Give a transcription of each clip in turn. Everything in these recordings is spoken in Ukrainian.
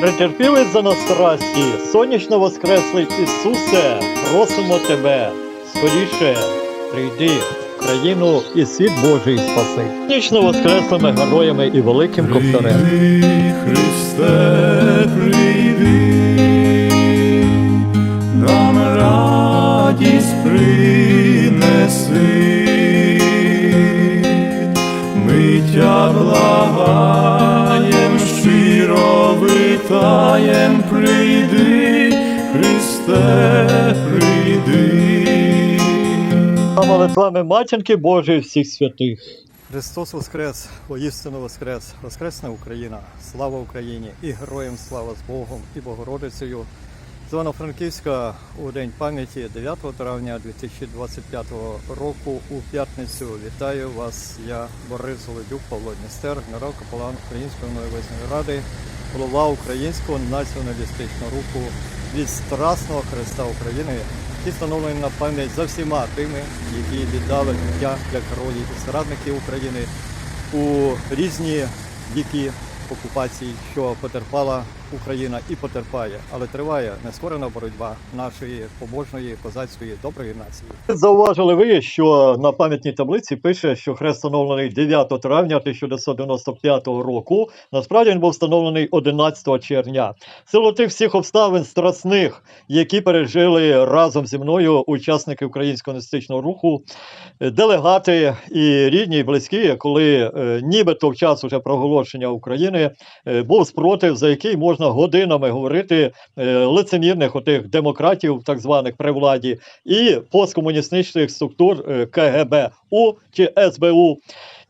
Претерпілий за нас страсті, сонячно воскреслий Ісусе, просимо Тебе, скоріше прийди в країну і світ Божий спаси. Сонячно воскреслими героями і великим ковтарем. Прийди, Христе, прийди, нам радість принеси, ми тя щиро витаєм, прийди, Христе, прийди. А молитвами матінки Божої всіх святих. Христос Воскрес, воістину Воскрес, Воскресна Україна, слава Україні і героям слава з Богом і Богородицею. З Івано-Франківська у День пам'яті 9 травня 2025 року у п'ятницю вітаю вас. Я Борис Голодюк, Павло Дністер, генерал капелан Української Нової Ради, голова Українського націоналістичного руху від Страсного Христа України, який встановлений на пам'ять за всіма тими, які віддали життя для герої і зрадників України у різні віки окупації, що потерпала Україна і потерпає, але триває нескорена боротьба нашої побожної козацької доброї нації. Зауважили ви, що на пам'ятній таблиці пише, що хрест встановлений 9 травня 1995 року. Насправді він був встановлений 11 червня. Силу тих всіх обставин страсних, які пережили разом зі мною учасники українського націоналістичного руху, делегати і рідні, і близькі, коли е, нібито в час уже проголошення України е, був спротив, за який можна годинами говорити е, лицемірних отих демократів, так званих при владі, і посткомуністичних структур е, КГБУ чи СБУ.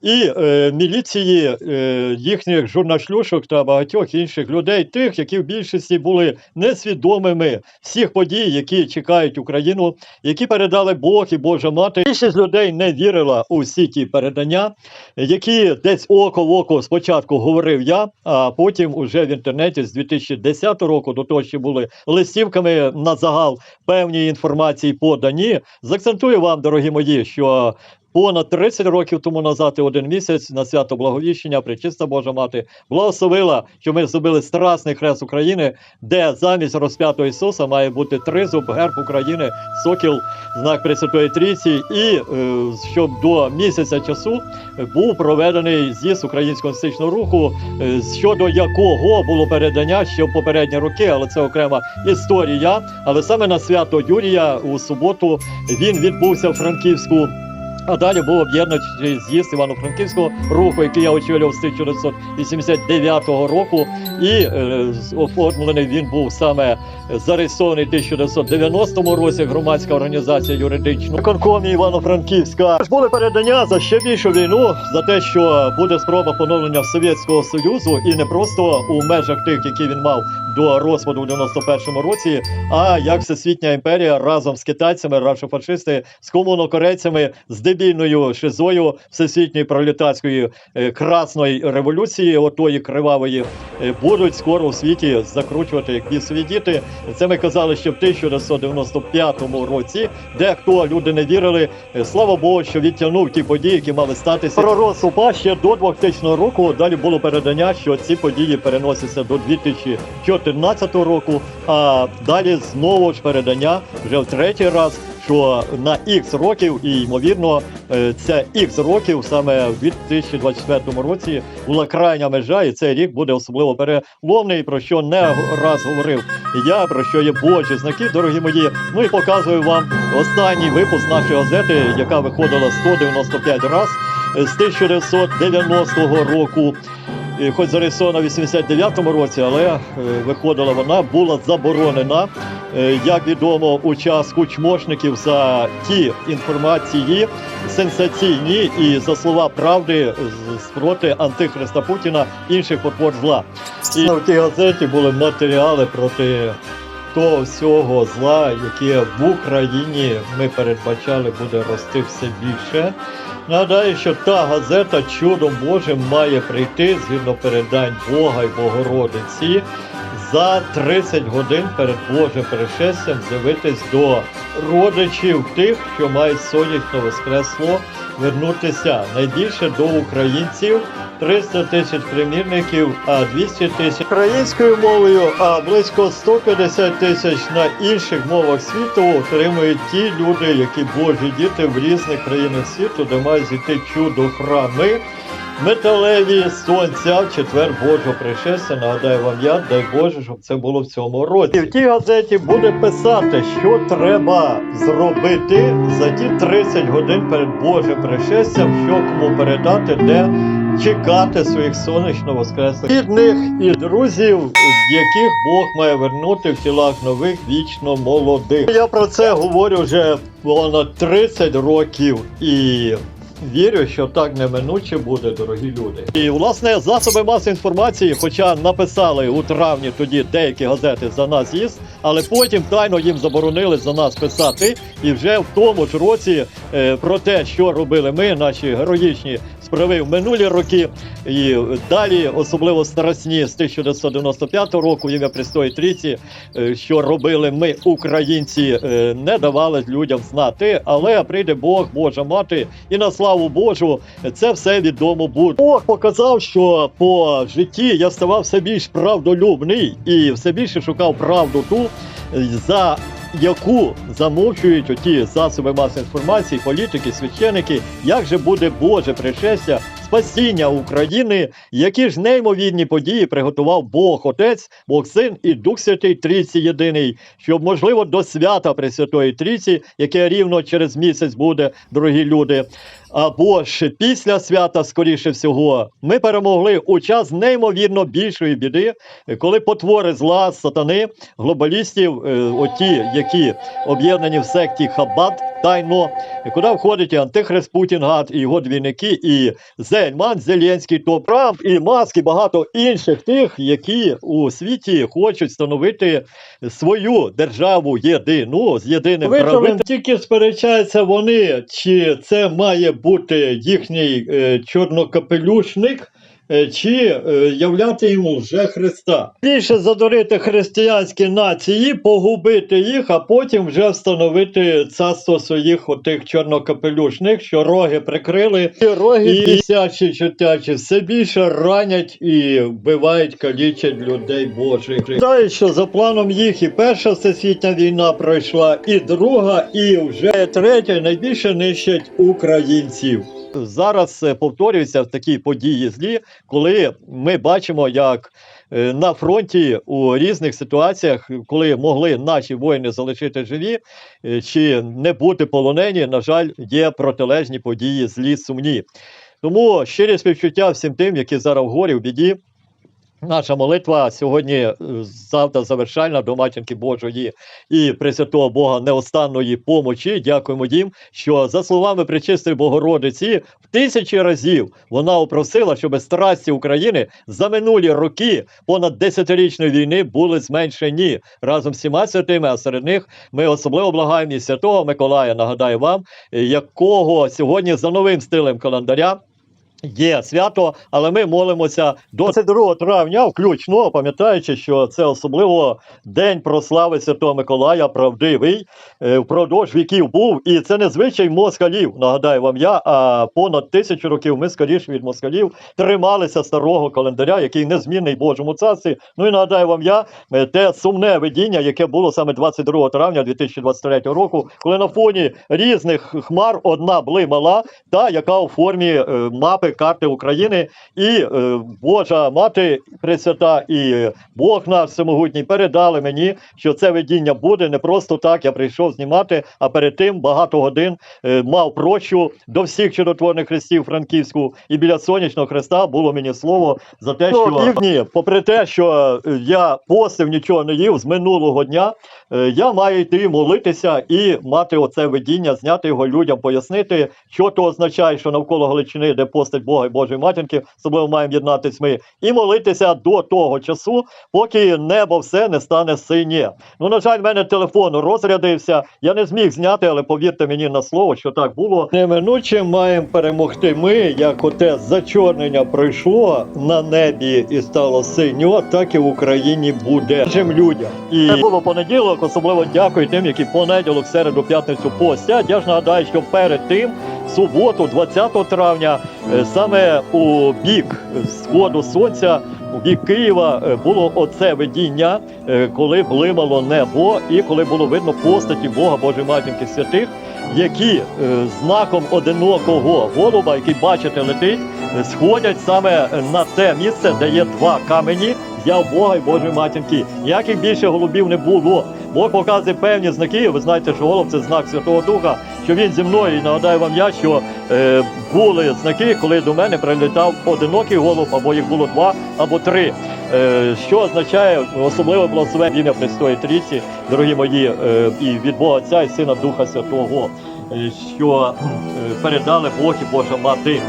І е, міліції е, їхніх журнашлюшок та багатьох інших людей, тих, які в більшості були несвідомими всіх подій, які чекають Україну, які передали Бог і Божа мати. Більшість людей не вірила у всі ті передання, які десь око в око спочатку говорив я, а потім уже в інтернеті з 2010 року до того, що були листівками на загал певні інформації подані. Закцентую вам, дорогі мої, що Понад 30 років тому назад і один місяць на свято Благовіщення Пречиста Божа Мати благословила, що ми зробили страсний хрест України, де замість розп'ятого Ісуса має бути тризуб, герб України, сокіл, знак Пресвятої Трійці, і е, щоб до місяця часу був проведений з'їзд українського національного руху, е, щодо якого було передання ще в попередні роки, але це окрема історія. Але саме на свято Юрія у суботу він відбувся в Франківську. А далі був об'єднаний з'їзд Івано-Франківського руху, який я очолював з 1989 року, і е, оформлений він був саме зареєстрований в 1990 році. Громадська організація юридична виконкомі Івано-Франківська. Були передання за ще більшу війну за те, що буде спроба поновлення Совєтського Союзу, і не просто у межах тих, які він мав до розпаду в 91-му році, а як всесвітня імперія разом з китайцями, рашофашисти, з комунокорейцями, з дебільною шизою всесвітньої пролетарської е, красної революції, отої кривавої, е, будуть скоро у світі закручувати як бісові діти. Це ми казали ще в 1995 році, де хто люди не вірили. Е, Слава Богу, що відтягнув ті події, які мали статися. Пророс УПА ще до 2000 року. Далі було передання, що ці події переносяться до 2014 року. А далі знову ж передання вже в третій раз. Що на X років, і ймовірно, це X років саме в 2024 році була крайня межа, і цей рік буде особливо переломний, про що не раз говорив я, про що є Божі знаки, дорогі мої. Ну і показую вам останній випуск нашої газети, яка виходила 195 раз з 1990 року. Хоч зареєстрована в 89-му році, але е, виходила вона, була заборонена, е, як відомо, у час кучмошників за ті інформації сенсаційні і за слова правди спроти антихриста Путіна інших потвор зла. І в тій газеті були матеріали проти того всього зла, яке в Україні ми передбачали буде рости все більше. Нагадаю, що та газета чудом Божим має прийти згідно передань Бога і Богородиці за 30 годин перед Божим пришестям з'явитись до родичів тих, що мають сонячно воскресло, вернутися найбільше до українців, 300 тисяч примірників, а 200 тисяч українською мовою, а близько 150 тисяч на інших мовах світу отримують ті люди, які Божі діти в різних країнах світу, де мають зійти чудо храми. Металеві сонця в четвер Божого пришестя. Нагадаю вам я, дай Боже, щоб це було в цьому році. В тій газеті буде писати, що треба зробити за ті 30 годин перед Божим пришестям, що кому передати, де чекати своїх сонячно воскреслих рідних і друзів, яких Бог має вернути в тілах нових вічно молодих. Я про це говорю вже понад 30 років і. Вірю, що так неминуче буде, дорогі люди. І власне засоби масової інформації, хоча написали у травні тоді деякі газети за нас їсть, але потім тайно їм заборонили за нас писати. І вже в тому ж році е, про те, що робили ми, наші героїчні справи в минулі роки, і далі, особливо старосні з 1995 року, ім'я Престої Трійці, е, що робили ми, українці, е, не давали людям знати. Але прийде Бог, Божа мати, і на славу Божу це все відомо буде. Бог показав, що по житті я ставав все більш правдолюбний і все більше шукав правду ту, за яку замовчують оті засоби масової інформації, політики, священики, як же буде Боже пришестя, спасіння України, які ж неймовірні події приготував Бог Отець, Бог Син і Дух Святий Трійці єдиний, щоб можливо до свята Пресвятої Трійці, яке рівно через місяць буде, дорогі люди. Або ж після свята, скоріше всього, ми перемогли у час неймовірно більшої біди, коли потвори зла сатани, глобалістів, е, оті, які об'єднані в секті Хаббат, тайно, куди входить і Антихрист Путін Гад, і його двійники, і Зельман Зеленський, то Трамп, і Маск, і багато інших тих, які у світі хочуть встановити свою державу єдину з єдиним правителем. Тільки сперечаються вони, чи це має бути їхній е, чорнокапелюшник. Е, Чи е, являти йому вже Христа. Більше задурити християнські нації, погубити їх, а потім вже встановити царство своїх отих чорнокапелюшних, що роги прикрили, і роги і бісячі, чутячі, все більше ранять і вбивають, калічать людей Божих. Знаю, що за планом їх і перша всесвітня війна пройшла, і друга, і вже третя найбільше нищать українців. Зараз е, повторюються такі події злі, коли ми бачимо, як е, на фронті у різних ситуаціях, коли могли наші воїни залишити живі е, чи не бути полонені, на жаль, є протилежні події злі сумні. Тому щирі співчуття всім тим, які зараз в горі в біді. Наша молитва сьогодні е, завтра завершальна до матінки Божої і Пресвятого Бога неостанної помочі. Дякуємо їм, що за словами Пречистої Богородиці в тисячі разів вона опросила, щоб страсті України за минулі роки понад десятирічної війни були зменшені разом з всіма святими. А серед них ми особливо благаємо і святого Миколая. Нагадаю вам, е, якого сьогодні за новим стилем календаря. Є свято, але ми молимося до 22 травня, включно пам'ятаючи, що це особливо день прослави Святого Миколая, правдивий, е, впродовж віків був. І це не звичай москалів. Нагадаю вам я, а понад тисячу років ми скоріше від москалів трималися старого календаря, який незмінний в Божому царстві. Ну і нагадаю вам я е, те сумне видіння, яке було саме 22 травня 2023 року, коли на фоні різних хмар одна блимала, та яка у формі е, мапи карти України, і е, Божа мати Пресвята і Бог наш всемогутній передали мені, що це видіння буде не просто так. Я прийшов знімати, а перед тим багато годин е, мав прощу до всіх чудотворних хрестів Франківську, і біля сонячного хреста було мені слово за те, що півдні, попри те, що е, я постив нічого не їв з минулого дня. Е, Я маю йти молитися і мати оце видіння, зняти його людям, пояснити, що то означає, що навколо Галичини, де постать Бога і Божої матінки, особливо маємо єднатись ми, і молитися до того часу, поки небо все не стане синє. Ну, на жаль, в мене телефон розрядився. Я не зміг зняти, але повірте мені на слово, що так було. Неминуче маємо перемогти. Ми, як оте зачорнення пройшло на небі і стало синьо, так і в Україні буде Всім людям. І це було понеділок. Особливо дякую тим, які понеділок, середу, п'ятницю постять. Я ж нагадаю, що перед тим, суботу, 20 травня, е, саме у бік сходу сонця, у бік Києва е, було оце видіння, е, коли блимало небо, і коли було видно постаті Бога Божої Матінки святих, які знаком одинокого голуба, який бачите, летить, сходять саме на те місце, де є два камені. Я Бога і Божої матінки. Ніяких більше голубів не було. Бог показує певні знаки. Ви знаєте, що голуб це знак Святого Духа, що він зі мною. І нагадаю вам я, що е, були знаки, коли до мене прилітав одинокий голуб, або їх було два або три. Е, що означає особливо благословення ім'я Престої Трійці, дорогі мої, е, і від Бога Отця і Сина Духа Святого, е, що е, передали Бог і Божа Мати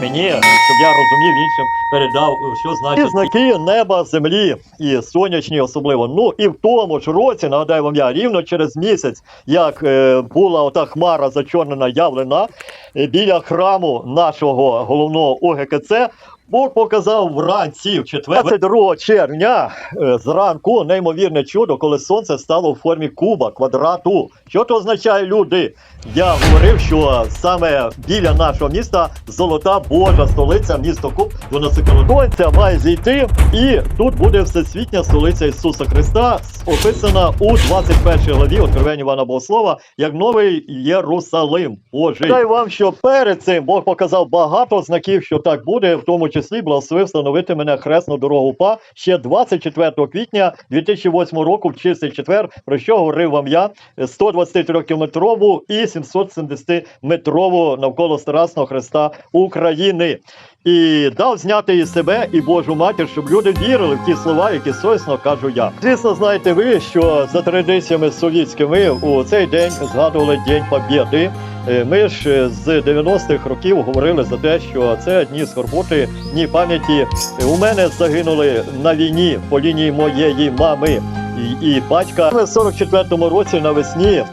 мені, щоб я розумів іншим, передав, що значить знаки неба, землі і сонячні особливо. Ну і в тому ж році, нагадаю вам я, рівно через місяць, як е, була ота хмара зачорнена явлена е, біля храму нашого головного ОГКЦ, Бог показав вранці, в 22 червня, е, зранку, неймовірне чудо, коли сонце стало в формі куба, квадрату. Що це означає, люди? Я говорив, що саме біля нашого міста золота Божа столиця, місто Куб, воно Сонця має зійти, і тут буде всесвітня столиця Ісуса Христа, описана у 21 главі Откровення Івана Богослова, як новий Єрусалим Божий. Дай вам, що перед цим Бог показав багато знаків, що так буде, в тому числі благословив встановити мене хресну дорогу ПА ще 24 квітня 2008 року, в чистий четвер, про що говорив вам я, 123-кілометрову і 770-метрову навколо Старасного Хреста України. І дав зняти і себе, і Божу матір, щоб люди вірили в ті слова, які совісно кажу я. Звісно, знаєте ви, що за традиціями совєтськими у цей день згадували День Побєди. Е, Ми ж е, з 90-х років говорили за те, що це дні скорботи, дні пам'яті. Е, У мене загинули на війні по лінії моєї мами і, і батька. В 44-му році навесні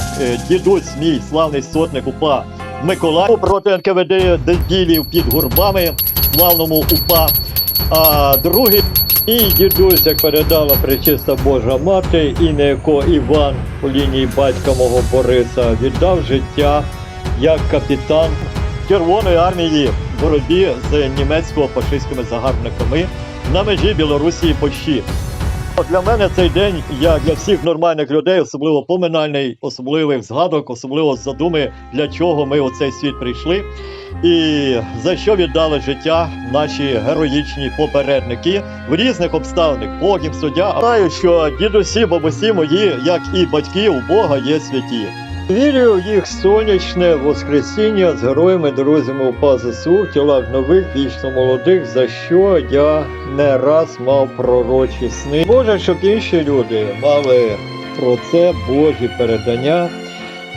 дідусь мій славний сотник УПА Миколай проти НКВД дебілів під гурбами славному УПА. А другий і дідусь, як передала пречиста Божа мати, і неко Іван у лінії батька мого Бориса віддав життя як капітан Червоної армії в боротьбі з німецько-фашистськими загарбниками на межі Білорусі і Польщі. Для мене цей день, як для всіх нормальних людей, особливо поминальний, особливих згадок, особливо задуми, для чого ми у цей світ прийшли, і за що віддали життя наші героїчні попередники в різних обставинах. Богів, суддя. Знаю, що дідусі, бабусі мої, як і батьки у Бога, є святі. Вірю в їх сонячне воскресіння з героями, друзями УПА ЗСУ в тілах нових, вічно молодих, за що я не раз мав пророчі сни. Боже, щоб інші люди мали про це Божі передання.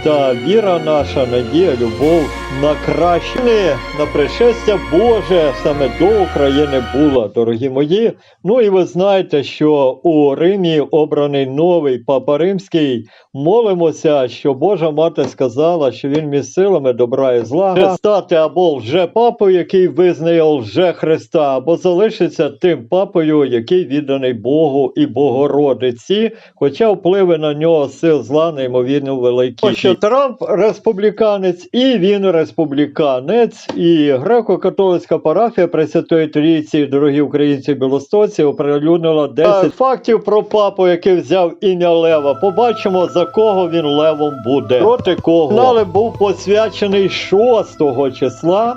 Та віра наша, надія, любов на краще на пришестя Боже саме до України була, дорогі мої. Ну і ви знаєте, що у Римі обраний новий папа римський. Молимося, що Божа мати сказала, що він між силами добра і зла стати або лже папою, який визнає лже Христа, або залишиться тим папою, який відданий Богу і Богородиці, хоча впливи на нього сил зла неймовірно великі. Що Трамп республіканець, і він республіканець, і греко-католицька парафія Пресвятої Трійці, дорогі українці білостоці, оприлюднила 10 фактів про папу, який взяв ім'я Лева. Побачимо, за кого він левом буде. Проти кого Фінали був посвячений 6 числа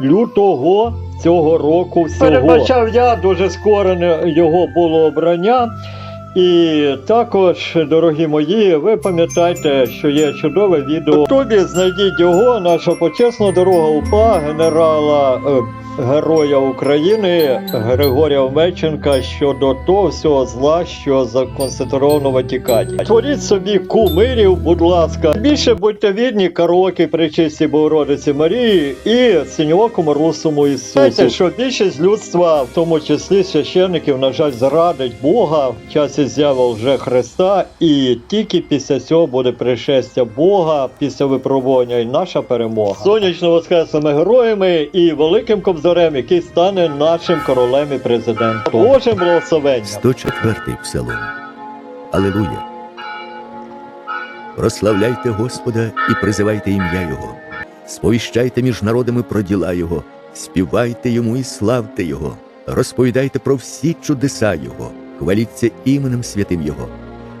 лютого цього року. Всього. Передбачав я дуже скоро його було обрання. І також, дорогі мої, ви пам'ятаєте, що є чудове відео. В знайдіть його, наша почесна дорога УПА генерала е, Героя України Григорія Омельченка щодо того всього зла, що законцентровано в. Творіть собі кумирів, будь ласка. Більше будьте вірні караоке причисті Богородиці Марії і синьокому русому Ісусу. Знаєте, що більшість людства, в тому числі священників, на жаль, зарадить Бога в часі з'яви вже Христа, і тільки після цього буде пришестя Бога, після випробування і наша перемога. Сонячно воскресними героями і великим кобзарем, який стане нашим королем і президентом. Божим благословенням. 104 псалом. Алилуя. Прославляйте Господа і призивайте ім'я Його. Сповіщайте між народами про діла Його, Співайте йому і славте Його, розповідайте про всі чудеса Його, хваліться іменем святим Його.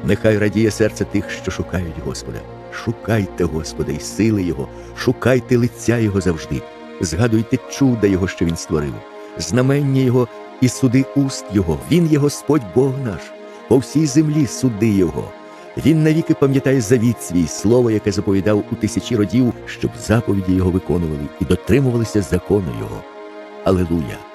Нехай радіє серце тих, що шукають Господа. Шукайте Господа і сили Його, шукайте лиця Його завжди, згадуйте чуда Його, що Він створив, знамення Його і суди уст Його. Він є Господь Бог наш, по всій землі суди Його. Він навіки пам'ятає завіт свій слово, яке заповідав у тисячі родів, щоб заповіді його виконували і дотримувалися закону Його. Алелуя!